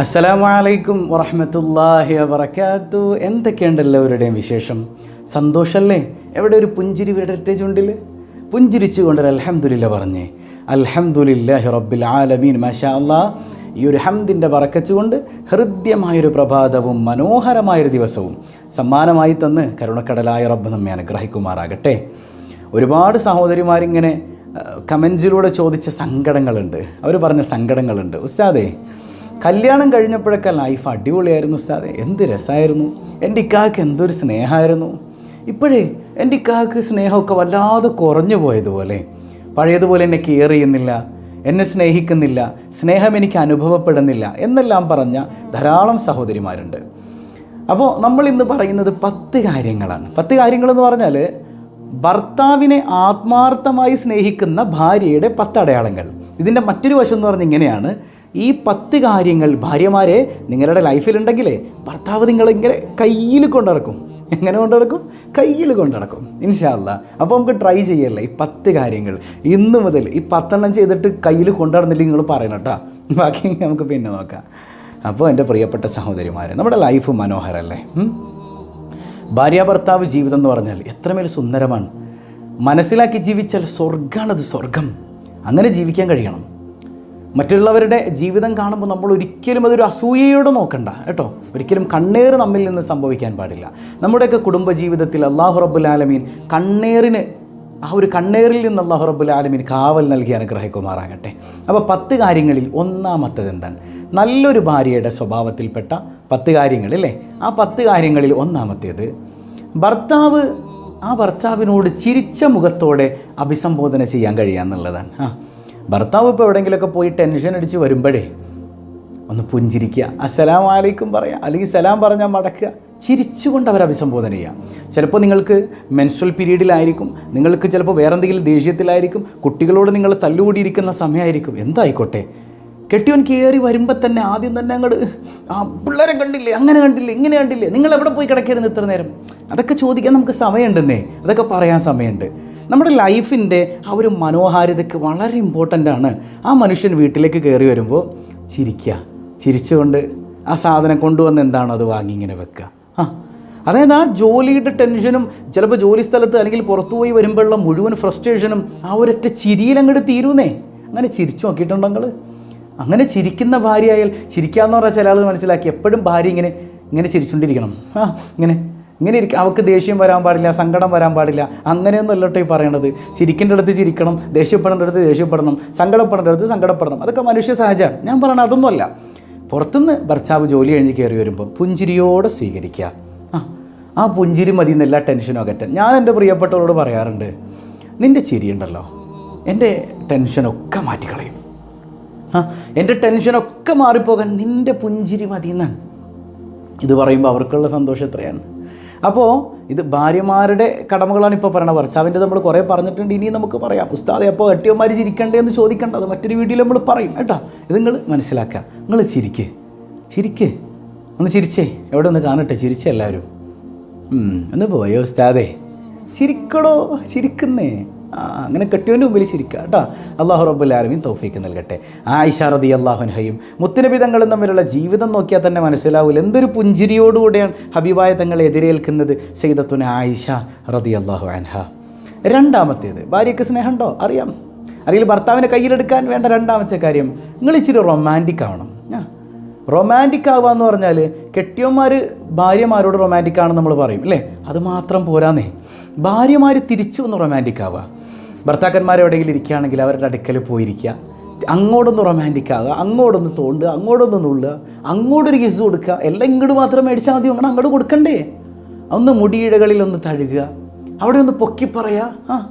അസ്സലാമു അലൈക്കും വറഹമത്തല്ലാഹി വബർക്കാത്തു എന്തൊക്കെയുണ്ട് എല്ലാവരുടെയും വിശേഷം? സന്തോഷമല്ലേ എവിടെ ഒരു പുഞ്ചിരി വിടട്ടെ ചുണ്ടിൽ? പുഞ്ചിരിച്ചു കൊണ്ട് അലഹമുല്ല പറഞ്ഞേ. അൽഹംദുലില്ലാഹി റബ്ബിൽ ആലമീൻ. മാഷാ അല്ലാ ഈ ഒരു ഹംദിന്റെ വറക്കച്ചുകൊണ്ട് ഹൃദ്യമായൊരു പ്രഭാതവും മനോഹരമായൊരു ദിവസവും സമ്മാനമായി തന്ന് കരുണക്കടലായ റബ്ബ് നമ്മെ അനുഗ്രഹിക്കുമാറാകട്ടെ. ഒരുപാട് സഹോദരിമാരിങ്ങനെ കമൻസിലൂടെ ചോദിച്ച സങ്കടങ്ങളുണ്ട്. അവർ പറഞ്ഞ സങ്കടങ്ങളുണ്ട്. ഉസ്താദേ കല്യാണം കഴിഞ്ഞപ്പോഴൊക്കെ ലൈഫ് അടിപൊളിയായിരുന്നു ഉസ്താദെ. എന്ത് രസമായിരുന്നു എന്റെ ഇക്കാക്ക് എന്തൊരു സ്നേഹമായിരുന്നു ഇപ്പോഴേ എന്റെ ഇക്കാക്ക് സ്നേഹമൊക്കെ വല്ലാതെ കുറഞ്ഞു പോയതുപോലെ. പഴയതുപോലെ എന്നെ കെയർ ചെയ്യുന്നില്ല എന്നെ സ്നേഹിക്കുന്നില്ല സ്നേഹം എനിക്ക് അനുഭവപ്പെടുന്നില്ല എന്നെല്ലാം പറഞ്ഞ ധാരാളം സഹോദരിമാരുണ്ട്. അപ്പോൾ നമ്മൾ ഇന്ന് പറയുന്നത് പത്ത് കാര്യങ്ങളാണ്. പത്ത് കാര്യങ്ങളെന്ന് പറഞ്ഞാൽ ഭർത്താവിനെ ആത്മാർത്ഥമായി സ്നേഹിക്കുന്ന ഭാര്യയുടെ പത്ത് അടയാളങ്ങൾ. ഇതിന്റെ മറ്റൊരു വശം എന്ന് പറഞ്ഞാൽ ഇങ്ങനെയാണ്. ഈ പത്ത് കാര്യങ്ങൾ ഭാര്യമാരെ നിങ്ങളുടെ ലൈഫിലുണ്ടെങ്കിലേ ഭർത്താവ് നിങ്ങളിങ്ങനെ കയ്യിൽ കൊണ്ടിറക്കും എങ്ങനെ കൊണ്ടിറക്കും കയ്യിൽ കൊണ്ടിറക്കും ഇൻഷാല്ല അപ്പോൾ നമുക്ക് ട്രൈ ചെയ്യല്ലേ? ഈ പത്ത് കാര്യങ്ങൾ. ഇന്ന് മുതൽ ഈ പത്തെണ്ണം ചെയ്തിട്ട് കയ്യിൽ കൊണ്ടുനടന്നില്ലെങ്കിൽ നിങ്ങൾ പറയണം കേട്ടോ. ബാക്കി നമുക്ക് പിന്നെ നോക്കാം. അപ്പോൾ എന്റെ പ്രിയപ്പെട്ട സഹോദരിമാരെ നമ്മുടെ ലൈഫ് മനോഹരല്ലേ? ഭാര്യ ഭർത്താവ് ജീവിതം എന്ന് പറഞ്ഞാൽ എത്രമേൽ സുന്ദരമാണ്. മനസ്സിലാക്കി ജീവിച്ചാൽ സ്വർഗമാണത് സ്വർഗം അങ്ങനെ ജീവിക്കാൻ കഴിയണം. മറ്റുള്ളവരുടെ ജീവിതം കാണുമ്പോൾ നമ്മൾ ഒരിക്കലും അതൊരു അസൂയയോടെ നോക്കണ്ട കേട്ടോ. ഒരിക്കലും കണ്ണേറ് നമ്മിൽ നിന്ന് സംഭവിക്കാൻ പാടില്ല. നമ്മുടെയൊക്കെ കുടുംബ ജീവിതത്തിൽ അള്ളാഹു റബ്ബുൽ ആലമീൻ കണ്ണേറിന് ആ ഒരു കണ്ണേറിൽ നിന്ന് അള്ളാഹു റബ്ബുൽ ആലമീൻ കാവൽ നൽകി അനുഗ്രഹിക്കുമാറാകട്ടെ. അപ്പോൾ പത്ത് കാര്യങ്ങളിൽ ഒന്നാമത്തത് എന്താണ്? നല്ലൊരു ഭാര്യയുടെ സ്വഭാവത്തിൽപ്പെട്ട പത്ത് കാര്യങ്ങളില്ലേ ആ പത്ത് കാര്യങ്ങളിൽ ഒന്നാമത്തേത് ഭർത്താവ് ആ ഭർത്താവിനോട് ചിരിച്ച മുഖത്തോടെ അഭിസംബോധന ചെയ്യാൻ കഴിയുക എന്നുള്ളതാണ് ആ ഭർത്താവ് ഇപ്പോൾ എവിടെയെങ്കിലുമൊക്കെ പോയി ടെൻഷൻ അടിച്ച് വരുമ്പോഴേ ഒന്ന് പുഞ്ചിരിക്കുക. അസ്സലാം ആലേക്കും പറയുക അല്ലെങ്കിൽ സലാം പറഞ്ഞാൽ മടക്കുക. ചിരിച്ചുകൊണ്ട് അവർ അഭിസംബോധന ചെയ്യുക. ചിലപ്പോൾ നിങ്ങൾക്ക് മെൻസ്ട്രൽ പീരീഡിലായിരിക്കും നിങ്ങൾക്ക് ചിലപ്പോൾ വേറെ എന്തെങ്കിലും ദേഷ്യത്തിലായിരിക്കും. കുട്ടികളോട് നിങ്ങൾ തല്ലുകൂടിയിരിക്കുന്ന സമയമായിരിക്കും എന്തായിക്കോട്ടെ? കെട്ടിയോൻ കയറി വരുമ്പോൾ തന്നെ ആദ്യം തന്നെ അങ്ങോട്ട് ആ പിള്ളേരെ കണ്ടില്ലേ? അങ്ങനെ കണ്ടില്ലേ? ഇങ്ങനെ കണ്ടില്ലേ? നിങ്ങൾ എവിടെ പോയി കിടക്കരുന്ന് ഇത്ര നേരം? അതൊക്കെ ചോദിക്കാൻ നമുക്ക് സമയമുണ്ടെന്നേ. അതൊക്കെ പറയാൻ സമയമുണ്ട്. നമ്മുടെ ലൈഫിന്റെ ആ ഒരു മനോഹാരിതയ്ക്ക് വളരെ ഇമ്പോർട്ടന്റ് ആണ്. ആ മനുഷ്യൻ വീട്ടിലേക്ക് കയറി വരുമ്പോൾ ചിരിക്കുക. ചിരിച്ചുകൊണ്ട് ആ സാധനം കൊണ്ടുവന്ന് എന്താണോ അത് വാങ്ങി ഇങ്ങനെ വെക്കുക. ആ അതായത് ആ ജോലിയുടെ ടെൻഷനും ചിലപ്പോൾ ജോലി സ്ഥലത്ത് അല്ലെങ്കിൽ പുറത്തു പോയി വരുമ്പോഴുള്ള മുഴുവൻ ഫ്രസ്ട്രേഷനും ആ ഒരൊറ്റ ചിരിയിൽ അങ്ങോട്ട് തീരുന്നേ. അങ്ങനെ ചിരിച്ചു നോക്കിയിട്ടുണ്ടോ നിങ്ങൾ അങ്ങനെ ചിരിക്കുന്ന ഭാര്യയായാൽ ചിരിക്കാന്ന് പറഞ്ഞാൽ ചില ആൾ മനസ്സിലാക്കി എപ്പോഴും ഭാര്യ ഇങ്ങനെ ഇങ്ങനെ ചിരിച്ചുകൊണ്ടിരിക്കണം. ആ ഇങ്ങനെ ഇങ്ങനെ ഇരിക്കും അവൾക്ക് ദേഷ്യം വരാൻ പാടില്ല സങ്കടം വരാൻ പാടില്ല. അങ്ങനെയൊന്നും അല്ലട്ടോ ഈ പറയണത്. ചിരിക്കേണ്ട അടുത്ത് ചിരിക്കണം ദേഷ്യപ്പെടേണ്ട അടുത്ത് ദേഷ്യപ്പെടണം സങ്കടപ്പെടേണ്ട അടുത്ത് സങ്കടപ്പെടണം. അതൊക്കെ മനുഷ്യ സഹജമാണ്. ഞാൻ പറയണത് അതൊന്നുമല്ല. പുറത്തുനിന്ന് ഭർത്താവ് ജോലി കഴിഞ്ഞ് കയറി വരുമ്പോൾ പുഞ്ചിരിയോടെ സ്വീകരിക്കുക. ആ ആ പുഞ്ചിരി മതി എന്നെല്ലാ ടെൻഷനും അകറ്റാൻ ഞാൻ എന്റെ പ്രിയപ്പെട്ടവരോട് പറയാറുണ്ട് നിന്റെ ചിരിയുണ്ടല്ലോ എന്റെ ടെൻഷനൊക്കെ മാറ്റിക്കളയും. ആ എന്റെ ടെൻഷനൊക്കെ മാറിപ്പോകാൻ നിന്റെ പുഞ്ചിരി മതി എന്നാണ് ഇത് പറയുമ്പോൾ അവർക്കുള്ള സന്തോഷം എത്രയാണ്? അപ്പോൾ ഇത് ഭാര്യമാരുടെ കടമകളാണ് ഇപ്പോൾ പറയണത് ഭർത്താവിന്റെ നമ്മൾ കുറേ പറഞ്ഞിട്ടുണ്ട് ഇനി നമുക്ക് പറയാം. ഉസ്താദെ അപ്പോൾ കെട്ടിയന്മാർ ചിരിക്കണ്ടേ എന്ന് ചോദിക്കണ്ട അത് മറ്റൊരു വീഡിയോയിൽ നമ്മൾ പറയും കേട്ടോ. ഇത് നിങ്ങൾ മനസ്സിലാക്കുക. നിങ്ങൾ ചിരിക്കേ. ചിരിക്കേ. ഒന്ന് ചിരിച്ചേ. എവിടെ ഒന്ന് കാണട്ടെ? ചിരിച്ചേ എല്ലാവരും. ഒന്ന് പോയോ ഉസ്താദേ? ചിരിക്കടോ ചിരിക്കുന്നേ. അങ്ങനെ കെട്ടിയവന്റെ മുമ്പിൽ ചിരിക്കുക കേട്ടോ. അള്ളാഹു റബ്ബുൽ ആലമീൻ തൗഫീക്ക് നൽകട്ടെ. ആയിഷ റതി അള്ളാഹുൻഹയും മുത്തുനബി തങ്ങളും തമ്മിലുള്ള ജീവിതം നോക്കിയാൽ തന്നെ മനസ്സിലാവില്ല എന്തൊരു പുഞ്ചിരിയോടുകൂടെയാണ് ഹബീബായ തങ്ങളെ എതിരേൽക്കുന്നത് സെയ്തത്തുന ആയിഷ റതി അള്ളാഹു അൻഹ. രണ്ടാമത്തേത് ഭാര്യയ്ക്ക് സ്നേഹമുണ്ടോ? അറിയാം. അറിയില്ല ഭർത്താവിനെ കയ്യിലെടുക്കാൻ വേണ്ട രണ്ടാമത്തെ കാര്യം നിങ്ങൾ ഇച്ചിരി റൊമാന്റിക് ആവണം. റൊമാന്റിക് ആവുക എന്ന് പറഞ്ഞാൽ കെട്ടിയന്മാർ ഭാര്യമാരോട് റൊമാന്റിക് ആണെന്ന് നമ്മൾ പറയും അല്ലേ? അത് മാത്രം പോരാന്നേ. ഭാര്യമാർ തിരിച്ചു ഒന്ന് റൊമാന്റിക് ആവുക ഭർത്താക്കന്മാർ എവിടെയെങ്കിലും ഇരിക്കുകയാണെങ്കിൽ അവരുടെ അടുക്കൽ പോയിരിക്കുക. അങ്ങോട്ടൊന്ന് റൊമാന്റിക് ആവുക അങ്ങോട്ടൊന്ന് തോണ്ടുക അങ്ങോട്ടൊന്ന് നുള്ളുക അങ്ങോട്ടൊരു കിസ് കൊടുക്കുക. എല്ലാം ഇങ്ങോട്ട് മാത്രം മേടിച്ചാൽ മതി അങ്ങനെ അങ്ങോട്ട് കൊടുക്കണ്ടേ? ഒന്ന് മുടിയിഴകളിൽ ഒന്ന് തഴുകുക. അവിടെ ഒന്ന് പൊക്കി പറയുക. ആ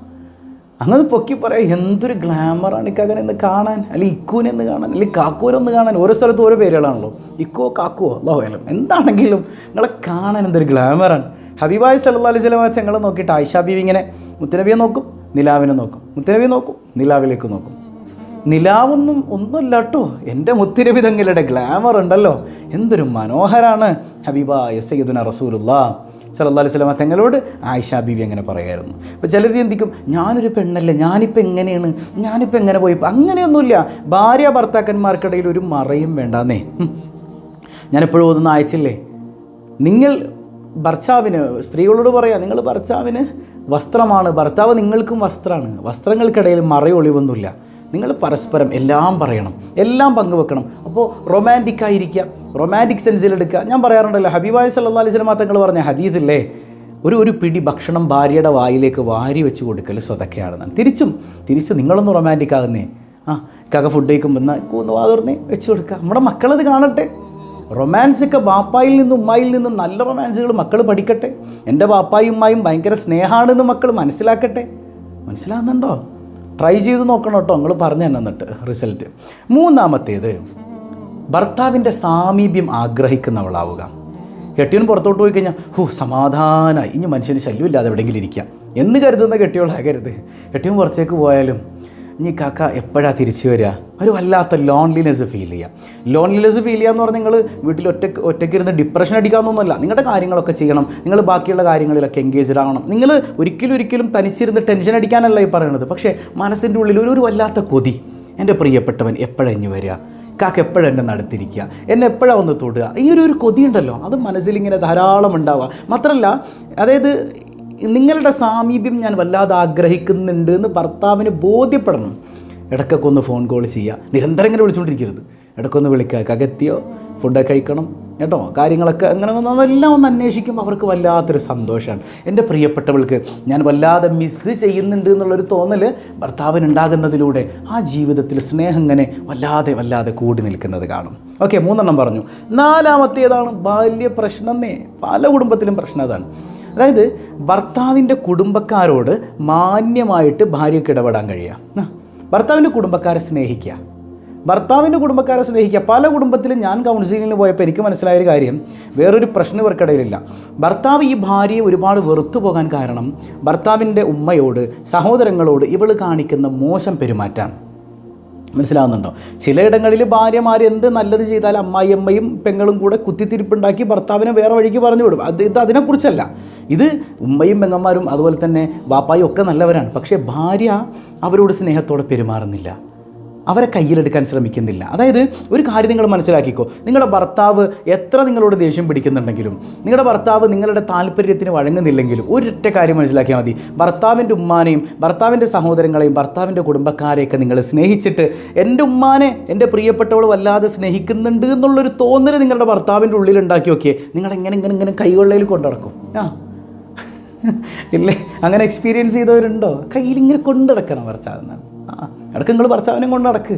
അങ്ങനെ പൊക്കി പറയാം എന്തൊരു ഗ്ലാമറാണ് ഇക്കങ്ങനെ എന്ന് കാണാൻ. അല്ലെങ്കിൽ ഇക്കൂനെ ഒന്ന് കാണാൻ. അല്ലെങ്കിൽ കാക്കൂനെ ഒന്ന് കാണാൻ. ഓരോ സ്ഥലത്ത് ഓരോ പേരുകളാണല്ലോ. ഇക്കോ കാക്കുവോ ലോഹലം എന്താണെങ്കിലും നിങ്ങളെ കാണാൻ എന്തൊരു ഗ്ലാമറാണ് ഹബീബായ് സല്ലാ അലൈഹി സ്വലം ഞങ്ങളെ നോക്കിയിട്ട് ആയിഷാ ബീവി ഇങ്ങനെ മുത്തനബിയെ നോക്കും. നിലാവിനെ നോക്കും. മുത്തനബിയെ നോക്കും നിലാവിലേക്ക് നോക്കും. നിലാവൊന്നും ഒന്നുമില്ല കേട്ടോ എന്റെ മുത്തിരവി തങ്ങളുടെ ഗ്ലാമർ ഉണ്ടല്ലോ. എന്തൊരു മനോഹരാണ്. ഹബീബായ സയ്യിദുന റസൂലുള്ള സല്ലല്ലാഹു അലൈഹി സ്വലാമ തങ്ങളോട് ആയിഷ ബീവി അങ്ങനെ പറയായിരുന്നു. അപ്പോൾ ചിലത് ചിന്തിക്കും ഞാനൊരു പെണ്ണല്ലേ ഞാനിപ്പോൾ എങ്ങനെയാണ്? ഞാനിപ്പോൾ എങ്ങനെ പോയി? അങ്ങനെയൊന്നുമില്ല. ഭാര്യ ഭർത്താക്കന്മാർക്കിടയിൽ ഒരു മറയും വേണ്ടാന്നേ. ഞാനെപ്പോഴും ഓതുന്ന അയച്ചില്ലേ നിങ്ങൾ ഭർത്താവിന് സ്ത്രീകളോട് പറയാം നിങ്ങൾ ഭർത്താവിന് വസ്ത്രമാണ് ഭർത്താവ് നിങ്ങൾക്കും വസ്ത്രമാണ്. വസ്ത്രങ്ങൾക്കിടയിൽ മറയൊളിവൊന്നുമില്ല. നിങ്ങൾ പരസ്പരം എല്ലാം പറയണം എല്ലാം പങ്കുവെക്കണം. അപ്പോൾ റൊമാന്റിക് ആയിരിക്കുക റൊമാന്റിക് സെൻസിലെടുക്കുക ഞാൻ പറയാറുണ്ടല്ലോ ഹബീബായ് സല്ലാ അലൈഹി സ്വലമാ തങ്ങൾ പറഞ്ഞ ഹദീദില്ലേ ഒരു ഒരു പിടി ഭക്ഷണം ഭാര്യയുടെ വായിലേക്ക് വാരി വെച്ച് കൊടുക്കൽ സ്വതക്കെയാണെന്നാണ്. തിരിച്ചും തിരിച്ച് നിങ്ങളൊന്ന് റൊമാന്റിക് ആകുന്നേ. ആ കക ഫുഡ് കഴിക്കുമ്പോൾ എന്നാൽ കൂന്ന് വാതുറന്നേ വെച്ച് കൊടുക്കുക നമ്മുടെ മക്കളത് കാണട്ടെ. റൊമാൻസ് ഒക്കെ ബാപ്പായിൽ നിന്നും ഉമ്മായിൽ നിന്നും നല്ല റൊമാൻസുകൾ മക്കൾ പഠിക്കട്ടെ. എന്റെ ബാപ്പായും ഉമ്മായും ഭയങ്കര സ്നേഹമാണെന്ന് മക്കൾ മനസ്സിലാക്കട്ടെ. മനസ്സിലാകുന്നുണ്ടോ ട്രൈ ചെയ്ത് നോക്കണം കേട്ടോ നിങ്ങൾ പറഞ്ഞു തന്നെ എന്നിട്ട് റിസൾട്ട് മൂന്നാമത്തേത് ഭർത്താവിന്റെ സാമീപ്യം ആഗ്രഹിക്കുന്നവളാവുക. കെട്ടിയൻ പുറത്തോട്ട് പോയി കഴിഞ്ഞാൽ ഹൂ സമാധാനമായി ഇനി മനുഷ്യന് ശല്യമില്ലാതെ എവിടെയെങ്കിലും ഇരിക്കാം. എന്ന് കരുതുന്ന കെട്ടിയോളാകരുത് കെട്ടിയൻ പുറത്തേക്ക് പോയാലും ഇനി കാക്ക എപ്പോഴാണ് തിരിച്ചു വരിക? ഒരു വല്ലാത്ത ലോൺലിനെസ് ഫീൽ ചെയ്യുക ലോൺലിനെസ് ഫീൽ ചെയ്യുക എന്ന് പറഞ്ഞാൽ നിങ്ങൾ വീട്ടിൽ ഒറ്റ ഒറ്റയ്ക്ക് ഇരുന്ന് ഡിപ്രഷൻ അടിക്കാമെന്നൊന്നുമല്ല നിങ്ങളുടെ കാര്യങ്ങളൊക്കെ ചെയ്യണം. നിങ്ങൾ ബാക്കിയുള്ള കാര്യങ്ങളിലൊക്കെ എൻഗേജ്ഡ് ആവണം. നിങ്ങൾ ഒരിക്കലും ഒരിക്കലും തനിച്ചിരുന്ന് ടെൻഷൻ അടിക്കാനല്ല ഈ പറയുന്നത് പക്ഷേ മനസ്സിന്റെ ഉള്ളിൽ ഒരു വല്ലാത്ത കൊതി. എന്റെ പ്രിയപ്പെട്ടവൻ എപ്പോഴഞ്ഞു വരിക? കാക്ക എപ്പോഴും എന്നെ നടത്തിരിക്കുക? എന്നെ എപ്പോഴാണ് ഒന്ന് തൊടുക? ഈ ഒരു ഒരു കൊതിയുണ്ടല്ലോ അത് മനസ്സിലിങ്ങനെ ധാരാളം ഉണ്ടാവുക മാത്രമല്ല അതായത് നിങ്ങളുടെ സാമീപ്യം ഞാൻ വല്ലാതെ ആഗ്രഹിക്കുന്നുണ്ട് എന്ന് ഭർത്താവിന് ബോധ്യപ്പെടണം. ഇടയ്ക്കൊക്കെ ഒന്ന് ഫോൺ കോൾ ചെയ്യുക നിരന്തരം ഇങ്ങനെ വിളിച്ചുകൊണ്ടിരിക്കരുത്. ഇടയ്ക്കൊന്ന് വിളിക്കുക. കകത്തിയോ ഫുഡൊക്കെ കഴിക്കണം. കേട്ടോ? കാര്യങ്ങളൊക്കെ അങ്ങനെ എല്ലാം ഒന്ന് അന്വേഷിക്കുമ്പോൾ അവർക്ക് വല്ലാത്തൊരു സന്തോഷമാണ്. എന്റെ പ്രിയപ്പെട്ടവൾക്ക് ഞാൻ വല്ലാതെ മിസ്സ് ചെയ്യുന്നുണ്ട് എന്നുള്ളൊരു തോന്നൽ ഭർത്താവിന് ഉണ്ടാകുന്നതിലൂടെ ആ ജീവിതത്തിൽ സ്നേഹം ഇങ്ങനെ വല്ലാതെ വല്ലാതെ കൂടി നിൽക്കുന്നത് കാണും. ഓക്കെ മൂന്നെണ്ണം പറഞ്ഞു. നാലാമത്തേതാണ് ബാല്യ പ്രശ്നമെന്നേ പല കുടുംബത്തിലും പ്രശ്നം അതാണ്. അതായത് ഭർത്താവിന്റെ കുടുംബക്കാരോട് മാന്യമായിട്ട് ഭാര്യയ്ക്ക് ഇടപെടാൻ കഴിയുക. ഭർത്താവിന്റെ കുടുംബക്കാരെ സ്നേഹിക്കുക. ഭർത്താവിന്റെ കുടുംബക്കാരെ സ്നേഹിക്കുക. പല കുടുംബത്തിലും ഞാൻ കൗൺസിലിങ്ങിന് പോയപ്പോൾ എനിക്ക് മനസ്സിലായൊരു കാര്യം വേറൊരു പ്രശ്നം ഇവർക്കിടയിലില്ല. ഭർത്താവ് ഈ ഭാര്യയെ ഒരുപാട് വെറുത്തു പോകാൻ കാരണം ഭർത്താവിന്റെ ഉമ്മയോട് സഹോദരങ്ങളോട് ഇവൾ കാണിക്കുന്ന മോശം പെരുമാറ്റമാണ്. മനസ്സിലാവുന്നുണ്ടോ? ചിലയിടങ്ങളിൽ ഭാര്യമാർ എന്ത് നല്ലത് ചെയ്താൽ അമ്മായിയമ്മയും പെങ്ങളും കൂടെ കുത്തിത്തിരിപ്പുണ്ടാക്കി ഭർത്താവിനെ വേറെ വഴിക്ക് പറഞ്ഞു വിടും. അത് ഇത് അതിനെക്കുറിച്ചല്ല. ഇത് ഉമ്മയും പെങ്ങന്മാരും അതുപോലെ തന്നെ ബാപ്പായും ഒക്കെ നല്ലവരാണ്. പക്ഷേ ഭാര്യ അവരോട് സ്നേഹത്തോടെ പെരുമാറുന്നില്ല. അവരെ കയ്യിലെടുക്കാൻ ശ്രമിക്കുന്നില്ല. അതായത് ഒരു കാര്യം നിങ്ങൾ മനസ്സിലാക്കിക്കോ. നിങ്ങളുടെ ഭർത്താവ് എത്ര നിങ്ങളോട് ദേഷ്യം പിടിക്കുന്നുണ്ടെങ്കിലും നിങ്ങളുടെ ഭർത്താവ് നിങ്ങളുടെ താല്പര്യത്തിന് വഴങ്ങുന്നില്ലെങ്കിലും ഒരൊറ്റ കാര്യം മനസ്സിലാക്കിയാൽ മതി. ഭർത്താവിന്റെ ഉമ്മാനെയും ഭർത്താവിന്റെ സഹോദരങ്ങളെയും ഭർത്താവിന്റെ കുടുംബക്കാരെയൊക്കെ നിങ്ങൾ സ്നേഹിച്ചിട്ട് എന്റെ ഉമ്മാനെ എന്റെ പ്രിയപ്പെട്ടവൾ വല്ലാതെ സ്നേഹിക്കുന്നുണ്ട് എന്നുള്ളൊരു തോന്നൽ നിങ്ങളുടെ ഭർത്താവിന്റെ ഉള്ളിൽ ഉണ്ടാക്കി നോക്കിയേ നിങ്ങൾ എങ്ങനെ ഇങ്ങനെ ഇങ്ങനെ കൈകൊള്ളയിൽ കൊണ്ടടക്കും. ആ. ഇല്ലേ? അങ്ങനെ എക്സ്പീരിയൻസ് ചെയ്തവരുണ്ടോ? കയ്യിൽ ഇങ്ങനെ കൊണ്ടിടക്കണം ഭർത്താവെന്നാണ് ആ ഇടയ്ക്ക് നിങ്ങൾ ഭർത്താവിനെ കൊണ്ട് നടക്ക്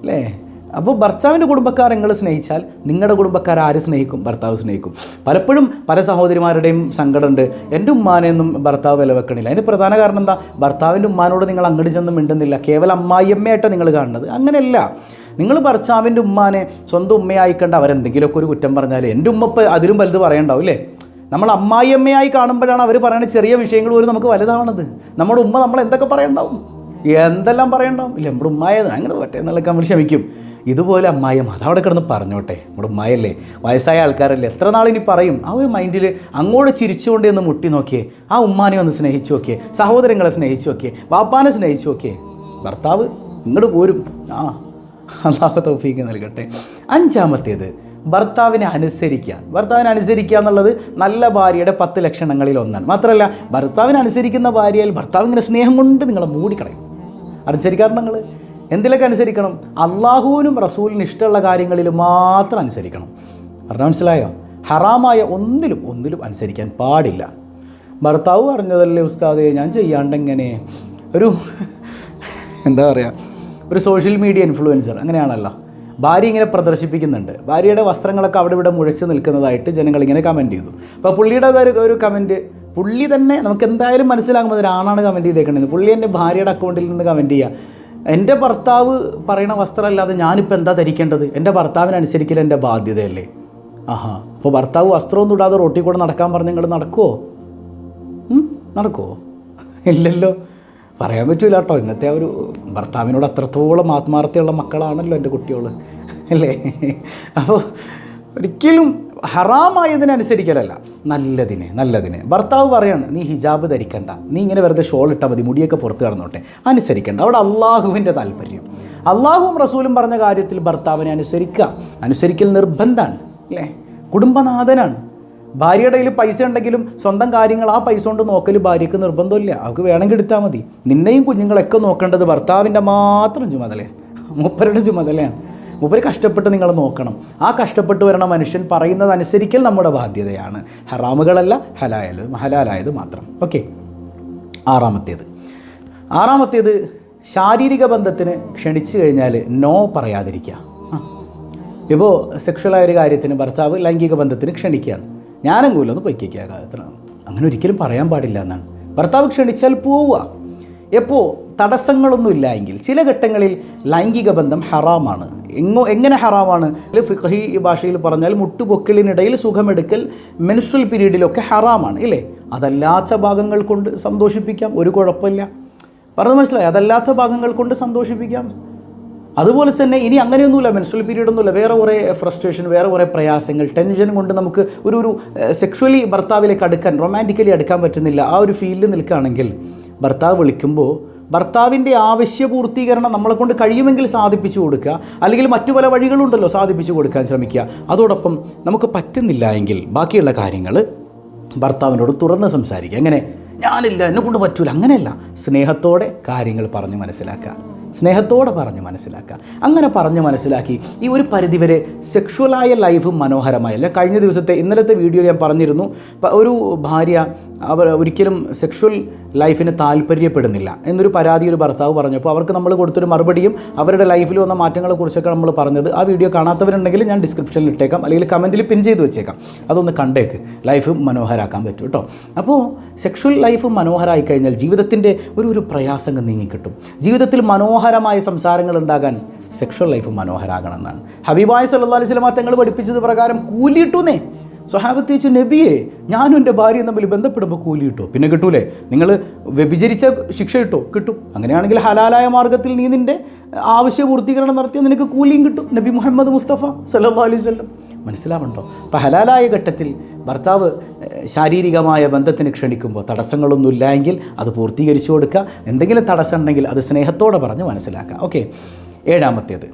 അല്ലേ? അപ്പോൾ ഭർത്താവിന്റെ കുടുംബക്കാരെ നിങ്ങൾ സ്നേഹിച്ചാൽ നിങ്ങളുടെ കുടുംബക്കാർ ആര് സ്നേഹിക്കും? ഭർത്താവ് സ്നേഹിക്കും. പലപ്പോഴും പല സഹോദരിമാരുടെയും സങ്കടമുണ്ട്. എന്റെ ഉമ്മാനെയൊന്നും ഭർത്താവ് വില വെക്കണില്ല അതിന് പ്രധാന കാരണം എന്താ? ഭർത്താവിന്റെ ഉമ്മാനോട് നിങ്ങൾ അങ്ങോട്ട് ചെന്ന് മിണ്ടുന്നില്ല. കേവലം അമ്മായിയമ്മയായിട്ടാണ് നിങ്ങൾ കാണുന്നത്. അങ്ങനെയല്ല. നിങ്ങൾ ഭർത്താവിന്റെ ഉമ്മാനെ സ്വന്തം ഉമ്മയായി കണ്ട് അവരെന്തെങ്കിലുമൊക്കെ ഒരു കുറ്റം പറഞ്ഞാൽ എന്റെ ഉമ്മ ഇപ്പം അതിലും വലുത് പറയണ്ടാവും അല്ലേ? നമ്മൾ അമ്മായിയമ്മയായി കാണുമ്പോഴാണ് അവർ പറയുന്ന ചെറിയ വിഷയങ്ങൾ പോലും നമുക്ക് വലുതാവണത്. നമ്മുടെ ഉമ്മ നമ്മൾ എന്തൊക്കെ പറയണ്ടാവും? എന്തെല്ലാം പറയണ്ടാവും? ഇല്ല നമ്മുടെ ഉമ്മായത്. അങ്ങനെ പറ്റേ എന്നുള്ള നമ്മൾ ക്ഷമിക്കും. ഇതുപോലെ അമ്മായിയും അതവിടെ കിടന്ന് പറഞ്ഞോട്ടെ. നമ്മുടെ ഉമ്മായല്ലേ വയസ്സായ ആൾക്കാരല്ലേ. എത്ര നാളിനി പറയും? ആ ഒരു മൈൻഡിൽ അങ്ങോട്ട് ചിരിച്ചുകൊണ്ട് ഒന്ന് മുട്ടി നോക്കിയേ. ആ ഉമ്മാനെ ഒന്ന് സ്നേഹിച്ചു നോക്കിയേ. സഹോദരങ്ങളെ സ്നേഹിച്ചു നോക്കിയേ. വാപ്പാനെ സ്നേഹിച്ചു നോക്കിയേ. ഭർത്താവ് ഇങ്ങോട്ട് പോരും. ആ അള്ളാഹു തൗഫീക്ക് നൽകട്ടെ. അഞ്ചാമത്തേത് ഭർത്താവിനെ അനുസരിക്കുക. ഭർത്താവിനെ അനുസരിക്കുക എന്നുള്ളത് നല്ല ഭാര്യയുടെ പത്ത് ലക്ഷണങ്ങളിൽ ഒന്നാണ്. മാത്രമല്ല ഭർത്താവിനെ അനുസരിക്കുന്ന ഭാര്യയിൽ ഭർത്താവ് ഇങ്ങനെ സ്നേഹം കൊണ്ട് നിങ്ങളെ മൂടിക്കളയും. അനുസരിക്കാറുണ്ട് നിങ്ങൾ എന്തിലൊക്കെ അനുസരിക്കണം? അള്ളാഹുവിനും റസൂലിനും ഇഷ്ടമുള്ള കാര്യങ്ങളിൽ മാത്രം അനുസരിക്കണം. പറഞ്ഞാൽ മനസ്സിലായോ? ഹറാമായ ഒന്നിലും ഒന്നിലും അനുസരിക്കാൻ പാടില്ല. ഭർത്താവ് പറഞ്ഞതല്ലേ ഉസ്താദെ ഞാൻ ചെയ്യാണ്ടെങ്ങനെ? ഒരു എന്താ പറയുക ഒരു സോഷ്യൽ മീഡിയ ഇൻഫ്ലുവൻസർ അങ്ങനെയാണല്ലോ. ഭാര്യ ഇങ്ങനെ പ്രദർശിപ്പിക്കുന്നുണ്ട്. ഭാര്യയുടെ വസ്ത്രങ്ങളൊക്കെ അവിടെ ഇവിടെ മുഴച്ച് നിൽക്കുന്നതായിട്ട് ജനങ്ങൾ ഇങ്ങനെ കമന്റ് ചെയ്തു. അപ്പോൾ പുള്ളിയുടെ ഒരു ഒരു കമന്റ് പുള്ളി തന്നെ നമുക്ക് എന്തായാലും മനസ്സിലാകുമ്പോൾ ഒരാണാണ് കമന്റ് ചെയ്തേക്കുന്നത് പുള്ളി എന്റെ ഭാര്യയുടെ അക്കൗണ്ടിൽ നിന്ന് കമന്റ് ചെയ്യുക എന്റെ ഭർത്താവ് പറയണ വസ്ത്രമല്ലാതെ ഞാനിപ്പോൾ എന്താ ധരിക്കേണ്ടത്? എന്റെ ഭർത്താവിനനുസരിക്കൽ എന്റെ ബാധ്യതയല്ലേ? ആഹാ. അപ്പോൾ ഭർത്താവ് വസ്ത്രമൊന്നും ഇടാതെ റോട്ടിൽ കൂടെ നടക്കാൻ പറഞ്ഞ് നിങ്ങൾ നടക്കുമോ നടക്കുമോ ഇല്ലല്ലോ. പറയാൻ പറ്റൂല കേട്ടോ ഇന്നത്തെ ആ ഒരു ഭർത്താവിനോട് അത്രത്തോളം ആത്മാർത്ഥതയുള്ള മക്കളാണല്ലോ എന്റെ കുട്ടികൾ അല്ലേ? അപ്പോൾ ഒരിക്കലും ഹറാമായതിനനുസരിക്കലല്ല. നല്ലതിനെ നല്ലതിനെ. ഭർത്താവ് പറയാണ് നീ ഹിജാബ് ധരിക്കണ്ട. നീ ഇങ്ങനെ വെറുതെ ഷോൾ ഇട്ടാൽ മതി മുടിയൊക്കെ പുറത്ത് കടന്നോട്ടെ. അനുസരിക്കണ്ട. അവിടെ അള്ളാഹുവിന്റെ താല്പര്യം. അള്ളാഹുവും റസൂലും പറഞ്ഞ കാര്യത്തിൽ ഭർത്താവിനെ അനുസരിക്കുക. അനുസരിക്കൽ നിർബന്ധമാണ് അല്ലേ? കുടുംബനാഥനാണ്. ഭാര്യയുടെ കയ്യിൽ പൈസ ഉണ്ടെങ്കിലും സ്വന്തം കാര്യങ്ങൾ ആ പൈസ കൊണ്ട് നോക്കൽ ഭാര്യയ്ക്ക് നിർബന്ധമില്ല. അവർക്ക് വേണമെങ്കിൽ എടുത്താൽ മതി. നിന്നെയും കുഞ്ഞുങ്ങളൊക്കെ നോക്കേണ്ടത് ഭർത്താവിന്റെ മാത്രം ചുമതലയാണ്. മൂപ്പരുടെ ചുമതലയാണ്. മൂപ്പര് കഷ്ടപ്പെട്ട് നിങ്ങൾ നോക്കണം. ആ കഷ്ടപ്പെട്ട് വരണ മനുഷ്യൻ പറയുന്നത് അനുസരിക്കൽ നമ്മുടെ ബാധ്യതയാണ്. ഹറാമുകളല്ല ഹലായത് ഹലാലായത് മാത്രം. ഓക്കെ ആറാമത്തേത്. ആറാമത്തേത് ശാരീരിക ബന്ധത്തിന് ക്ഷണിച്ചു കഴിഞ്ഞാൽ നോ പറയാതിരിക്കുക. ഇപ്പോൾ സെക്ഷുവലായ ഒരു കാര്യത്തിന് ഭർത്താവ് ലൈംഗിക ബന്ധത്തിന് ക്ഷണിക്കുകയാണ്. ഞാനെങ്കിലും ഒന്ന് പൊയ്ക്കുക എത്ര? അങ്ങനെ ഒരിക്കലും പറയാൻ പാടില്ല എന്നാണ്. ഭർത്താവ് ക്ഷണിച്ചാൽ പോവുക. എപ്പോൾ തടസ്സങ്ങളൊന്നും ഇല്ല എങ്കിൽ ചില ഘട്ടങ്ങളിൽ ലൈംഗിക ബന്ധം ഹറാമാണ്. എങ്ങോ എങ്ങനെ ഹറാമാണ് ഫിഖഹി ഭാഷയിൽ പറഞ്ഞാൽ മുട്ടുപൊക്കിളിനിടയിൽ സുഖമെടുക്കൽ മെൻസ്ട്രൽ പീരീഡിലൊക്കെ ഹറാമാണ് ഇല്ലേ? അതല്ലാത്ത ഭാഗങ്ങൾ കൊണ്ട് സന്തോഷിപ്പിക്കാം ഒരു കുഴപ്പമില്ല. പറഞ്ഞു മനസ്സിലായി? അതല്ലാത്ത ഭാഗങ്ങൾ കൊണ്ട് സന്തോഷിപ്പിക്കാം. അതുപോലെ തന്നെ ഇനി അങ്ങനെയൊന്നുമില്ല മെൻസ്ട്രൽ പീരീഡ് ഒന്നുമില്ല വേറെ കുറേ ഫ്രസ്ട്രേഷൻ വേറെ കുറേ പ്രയാസങ്ങൾ ടെൻഷൻ കൊണ്ട് നമുക്ക് ഒരു ഒരു സെക്ഷുവലി ഭർത്താവിലേക്ക് അടുക്കാൻ റൊമാന്റിക്കലി അടുക്കാൻ പറ്റുന്നില്ല. ആ ഒരു ഫീലിൽ നിൽക്കുകയാണെങ്കിൽ ഭർത്താവ് വിളിക്കുമ്പോൾ ഭർത്താവിന്റെ ആവശ്യ പൂർത്തീകരണം നമ്മളെ കൊണ്ട് കഴിയുമെങ്കിൽ സാധിപ്പിച്ചു കൊടുക്കുക. അല്ലെങ്കിൽ മറ്റു പല വഴികളുണ്ടല്ലോ സാധിപ്പിച്ചു കൊടുക്കാൻ ശ്രമിക്കുക. അതോടൊപ്പം നമുക്ക് പറ്റുന്നില്ല എങ്കിൽ ബാക്കിയുള്ള കാര്യങ്ങൾ ഭർത്താവിനോട് തുറന്ന് സംസാരിക്കുക. എങ്ങനെ? ഞാനില്ല എന്നെ കൊണ്ട് പറ്റൂല. അങ്ങനെയല്ല. സ്നേഹത്തോടെ കാര്യങ്ങൾ പറഞ്ഞ് മനസ്സിലാക്കുക. സ്നേഹത്തോടെ പറഞ്ഞ് മനസ്സിലാക്കുക. അങ്ങനെ പറഞ്ഞ് മനസ്സിലാക്കി ഈ ഒരു പരിധിവരെ സെക്ഷുവലായ ലൈഫ് മനോഹരമായി. അല്ല? കഴിഞ്ഞ ദിവസത്തെ ഇന്നലത്തെ വീഡിയോ ഞാൻ പറഞ്ഞിരുന്നു ഒരു ഭാര്യ അവർ ഒരിക്കലും സെക്ഷുവൽ ലൈഫിന് താല്പര്യപ്പെടുന്നില്ല എന്നൊരു പരാതി ഒരു ഭർത്താവ് പറഞ്ഞപ്പോൾ അവർക്ക് നമ്മൾ കൊടുത്തൊരു മറുപടിയും അവരുടെ ലൈഫിൽ വന്ന മാറ്റങ്ങളെക്കുറിച്ചൊക്കെ നമ്മൾ പറഞ്ഞത്. ആ വീഡിയോ കാണാത്തവരുണ്ടെങ്കിൽ ഞാൻ ഡിസ്ക്രിപ്ഷനിൽ ഇട്ടേക്കാം അല്ലെങ്കിൽ കമന്റിൽ പിൻ ചെയ്ത് വെച്ചേക്കാം. അതൊന്ന് കണ്ടേക്ക്. ലൈഫ് മനോഹരാക്കാൻ പറ്റും കേട്ടോ. അപ്പോൾ സെക്ഷുവൽ ലൈഫ് മനോഹരമായി കഴിഞ്ഞാൽ ജീവിതത്തിന്റെ ഒരു ഒരു പ്രയാസങ്ങൾ നീങ്ങിക്കിട്ടും. ജീവിതത്തിൽ മനോഹരമായ സംസാരങ്ങൾ ഉണ്ടാകാൻ സെക്ഷൽ ലൈഫ് മനോഹരാകണമെന്നാണ്. ഹബീബായ സല്ലാ അലൈഹി സ്വലമ തങ്ങൾ പഠിപ്പിച്ചത് പ്രകാരം കൂലിയിട്ടുന്നേ. സ്വഹാബത്ത് ചോദിച്ചു നബിയെ ഞാനും എന്റെ ഭാര്യയും തമ്മിൽ ബന്ധപ്പെടുമ്പോൾ കൂലി കിട്ടുമോ പിന്നെ കിട്ടൂലേ? നിങ്ങൾ വ്യഭിചരിച്ച ശിക്ഷ കിട്ടോ കിട്ടും. അങ്ങനെയാണെങ്കിൽ ഹലാലായ മാർഗത്തിൽ നീ നിന്റെ ആവശ്യ പൂർത്തീകരണം നടത്തിയാൽ നിനക്ക് കൂലിയും കിട്ടും. നബി മുഹമ്മദ് മുസ്തഫ സല്ലാ അലൈഹി വസല്ലം. മനസ്സിലാവുണ്ടോ അപ്പോൾ ഹലാലായ ഘട്ടത്തിൽ ഭർത്താവ് ശാരീരികമായ ബന്ധത്തിന് ക്ഷണിക്കുമ്പോൾ തടസ്സങ്ങളൊന്നുമില്ല എങ്കിൽ അത് പൂർത്തീകരിച്ചു കൊടുക്കുക. എന്തെങ്കിലും തടസ്സം ഉണ്ടെങ്കിൽ അത് സ്നേഹത്തോടെ പറഞ്ഞ് മനസ്സിലാക്കുക. ഓക്കെ. ഏഴാമത്തേത്.